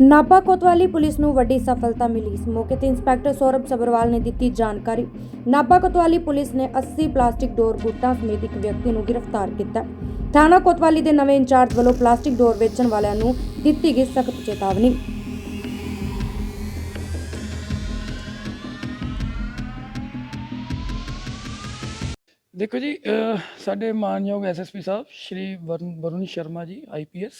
ਨਾਭਾ ਕੋਤਵਾਲੀ police ਨੂੰ ਵੱਡੀ ਸਫਲਤਾ ਮਿਲੀ। ਇਸ ਮੌਕੇ ਤੇ ਇੰਸਪੈਕਟਰ ਸੌਰਭ ਸਬਰਵਾਲ ਨੇ ਦਿੱਤੀ ਜਾਣਕਾਰੀ। ਨਾਭਾ ਕੋਤਵਾਲੀ ਪੁਲਿਸ ਨੇ 80 ਪਲਾਸਟਿਕ ਡੋਰ ਗੁੱਟਾਂ ਸਮੇਤ ਇੱਕ ਵਿਅਕਤੀ ਨੂੰ ਗ੍ਰਿਫਤਾਰ ਕੀਤਾ। ਥਾਣਾ ਕੋਤਵਾਲੀ ਦੇ ਨਵੇਂ ਇੰਚਾਰਜ ਵੱਲੋਂ ਪਲਾਸਟਿਕ ਡੋਰ ਵੇਚਣ ਵਾਲਿਆਂ ਨੂੰ ਦਿੱਤੀ ਗਈ ਸਖਤ ਚੇਤਾਵਨੀ। ਦੇਖੋ ਜੀ, ਅਹ ਸਾਡੇ ਮਾਨਯੋਗ ਐਸਐਸਪੀ ਸਾਹਿਬ, ਸ਼੍ਰੀ ਵਰਨ ਵਰੁਣ ਸ਼ਰਮਾ ਜੀ ਆਈਪੀਐਸ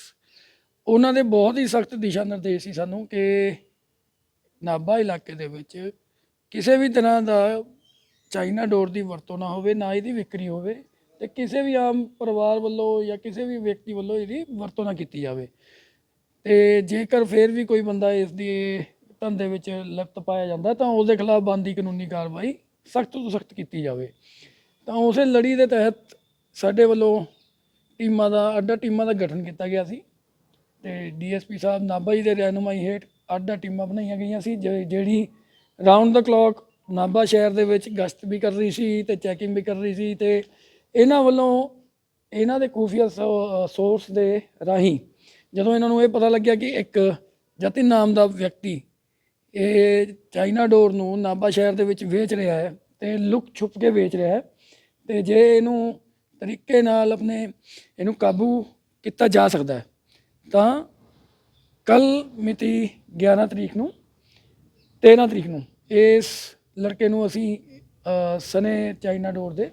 ਉਹਨਾਂ ਦੇ ਬਹੁਤ ਹੀ ਸਖਤ ਦਿਸ਼ਾ ਨਿਰਦੇਸ਼ ਸੀ ਸਾਨੂੰ ਕਿ ਨਾਭਾ ਇਲਾਕੇ ਦੇ ਵਿੱਚ ਕਿਸੇ ਵੀ ਤਰ੍ਹਾਂ ਦਾ ਚਾਈਨਾ ਡੋਰ ਦੀ ਵਰਤੋਂ ਨਾ ਹੋਵੇ, ਨਾ ਇਹਦੀ ਵਿਕਰੀ ਹੋਵੇ ਤੇ ਕਿਸੇ ਵੀ ਆਮ ਪਰਿਵਾਰ ਵੱਲੋਂ ਜਾਂ ਕਿਸੇ ਵੀ ਵਿਅਕਤੀ ਵੱਲੋਂ ਇਹਦੀ ਵਰਤੋਂ ਨਾ ਕੀਤੀ ਜਾਵੇ। ਤੇ ਜੇਕਰ ਫਿਰ ਵੀ ਕੋਈ ਬੰਦਾ ਇਸ ਦੀ ਧੰਦੇ ਵਿੱਚ ਲਿਪਤ ਪਾਇਆ ਜਾਂਦਾ ਤਾਂ ਉਸ ਖਿਲਾਫ ਬਣਦੀ ਕਾਨੂੰਨੀ ਕਾਰਵਾਈ ਸਖਤ ਤੋਂ ਸਖਤ ਕੀਤੀ ਜਾਵੇ। ਤਾਂ ਉਸੇ ਲੜੀ ਦੇ ਤਹਿਤ ਸਾਡੇ ਵੱਲੋਂ ਟੀਮਾਂ ਦਾ, ਅੱਡਾ ਟੀਮਾਂ ਦਾ ਗਠਨ ਕੀਤਾ ਗਿਆ ਸੀ। ਤੇ ਡੀਐਸਪੀ ਸਾਹਿਬ ਨਾਭਾ ਜੀ ਦੇ ਰਹਿਨੁਮਾਈ ਹੇਠ ਅੱਡਾ ਟੀਮਾਂ ਬਣਾਈਆਂ ਗਈਆਂ ਸੀ, ਜਿ- ਜਿਹੜੀ ਰਾਉਂਡ ਦਾ ਕਲੌਕ ਨਾਭਾ ਸ਼ਹਿਰ ਦੇ ਵਿੱਚ ਗਸ਼ਤ ਵੀ ਕਰ ਰਹੀ ਸੀ ਤੇ ਚੈਕਿੰਗ ਵੀ ਕਰ ਰਹੀ ਸੀ ਤੇ ਇਹਨਾਂ ਵੱਲੋਂ ਇਹਨਾਂ ਦੇ ਖੂਫੀਆ ਸੋਰਸ ਦੇ ਰਾਹੀਂ ਜਦੋਂ ਇਹਨਾਂ ਨੂੰ ਇਹ ਪਤਾ ਲੱਗਿਆ ਕਿ ਇੱਕ ਜਤਿਨ ਨਾਮ ਦਾ ਵਿਅਕਤੀ ਇਹ ਚਾਈਨਾ ਡੋਰ ਨੂੰ ਨਾਭਾ ਸ਼ਹਿਰ ਦੇ ਵਿੱਚ ਵੇਚ ਰਿਹਾ ਹੈ ਤੇ ਲੁਕ ਛੁਪ ਕੇ ਵੇਚ ਰਿਹਾ ਹੈ ਤੇ ਜੇ ਇਹਨੂੰ ਤਰੀਕੇ ਨਾਲ ਆਪਣੇ ਇਹਨੂੰ ਕਾਬੂ ਕੀਤਾ ਜਾ ਸਕਦਾ ਹੈ ਤਾਂ ਕੱਲ ਮਿਤੀ 11 ਤਰੀਕ ਨੂੰ 13 ਤਰੀਕ ਨੂੰ ਇਸ ਲੜਕੇ ਨੂੰ ਅਸੀਂ ਅ, ਸਨੇ ਚਾਈਨਾ ਡੋਰ ਦੇ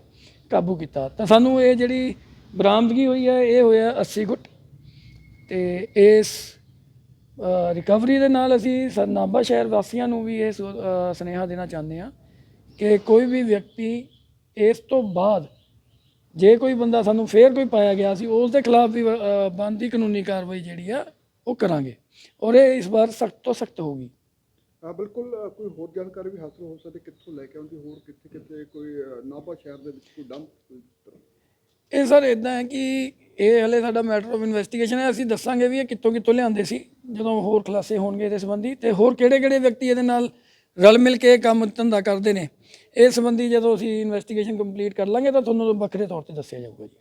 ਕਾਬੂ ਕੀਤਾ। ਤਾਂ ਸਾਨੂੰ ਇਹ ਜਿਹੜੀ ਬਰਾਮਦਗੀ ਹੋਈ ਹੈ ਇਹ ਹੋਇਆ 80 ਗੁੱਟ ਤੇ ਇਸ ਰਿਕਵਰੀ ਦੇ ਨਾਲ ਅਸੀਂ ਸ- ਨਾਭਾ ਸ਼ਹਿਰ ਵਾਸੀਆਂ ਨੂੰ ਵੀ ਇਹ ਸੋ- ਸੁਨੇਹਾ ਦੇਣਾ ਚਾਹੁੰਦੇ ਹਾਂ ਕਿ ਕੋਈ ਵੀ ਵਿਅਕਤੀ ਇਸ ਤੋਂ ਬਾਅਦ ਜੇ ਕੋਈ ਬੰਦਾ ਸਾਨੂੰ ਫੇਰ ਕੋਈ ਪਾਇਆ ਗਿਆ ਸੀ ਉਸ ਦੇ ਖਿਲਾਫ ਵੀ ਅ, ਬਣਦੀ ਕਾਨੂੰਨੀ ਕਾਰਵਾਈ ਜਿਹੜੀ ਆ ਉਹ ਕਰਾਂਗੇ। ਔਰ ਇਹ ਇਸ ਵਾਰ ਸਖਤ ਤੋਂ ਸਖਤ ਹੋਊਗੀ। ਹਾਂ ਬਿਲਕੁਲ ਕੋਈ ਹੋਰ ਜਾਣਕਾਰੀ ਵੀ ਹਾਸਲ ਹੋ ਸਕਦੀ ਕਿੱਥੋਂ ਲੈ ਕੇ ਆਉਂਦੀ ਹੋਰ ਕਿੱਥੇ ਕਿੱਥੇ ਕੋਈ ਨਾਭਾ ਸ਼ਹਿਰ ਦੇ ਵਿੱਚ ਕੋਈ ਡੰਪ ਇਹ ਸਰ ਇਦਾਂ ਹੈ ਕਿ ਇਹ ਹਲੇ ਸਾਡਾ ਮੈਟਰ ਆਫ ਇਨਵੈਸਟੀਗੇਸ਼ਨ ਹੈ ਅਸੀਂ ਦੱਸਾਂਗੇ ਵੀ ਇਹ ਕਿੱਥੋਂ ਕਿੱਥੋਂ ਲਿਆਂਦੇ ਸੀ ਜਦੋਂ ਹੋਰ ਖੁਲਾਸੇ ਹੋਣਗੇ ਇਹਦੇ ਸੰਬੰਧੀ ਤੇ ਹੋਰ ਕਿਹੜੇ ਕਿਹੜੇ ਵਿਅਕਤੀ ਇਹਦੇ ਨਾਲ ਰਲ ਮਿਲ ਕੇ ਕੰਮ ਧੰਦਾ ਕਰਦੇ ਨੇ। ਇਸ ਸੰਬੰਧੀ ਜਦੋਂ ਅਸੀਂ ਇਨਵੈਸਟੀਗੇਸ਼ਨ ਕੰਪਲੀਟ ਕਰ ਲਾਂਗੇ ਤਾਂ ਤੁਹਾਨੂੰ ਵੱਖਰੇ ਤੌਰ ਤੇ ਦੱਸਿਆ ਜਾਊਗਾ ਜੀ।